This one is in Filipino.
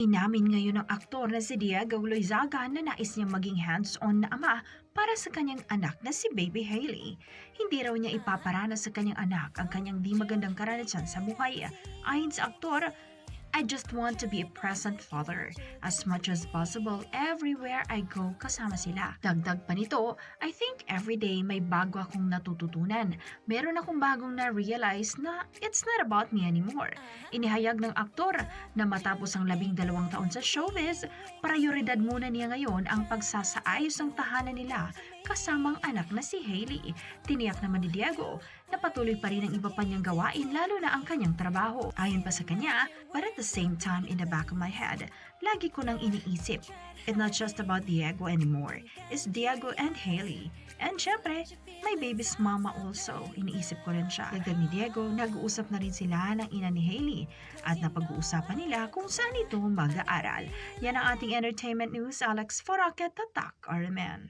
Inamin ngayon ng aktor na si Diego Loizaga na nais niyang maging hands-on na ama para sa kanyang anak na si Baby Hailey. Hindi raw niya ipaparana sa kanyang anak ang kanyang di magandang karanasan sa buhay. Ayon sa aktor, I just want to be a present father. As much as possible, everywhere I go, kasama sila. Dagdag pa nito, I think everyday may bago akong natututunan. Meron akong bagong na-realize na it's not about me anymore. Inihayag ng aktor na matapos ang labing dalawang taon sa showbiz, prioridad muna niya ngayon ang pagsasaayos ng tahanan nila kasamang anak na si Hailey. Tiniyak naman ni Diego na patuloy pa rin ang iba pa niyang gawain lalo na ang kanyang trabaho. Ayon pa sa kanya, but at the same time in the back of my head, lagi ko nang iniisip, it's not just about Diego anymore. It's Diego and Hailey. And syempre, my baby's mama also. Iniisip ko rin siya. Dagdag ni Diego, nag-uusap na rin sila ng ina ni Hailey at napag-uusapan nila kung saan ito mag-aaral. Yan ang ating entertainment news. Alex Foraket, Tatak, RMN.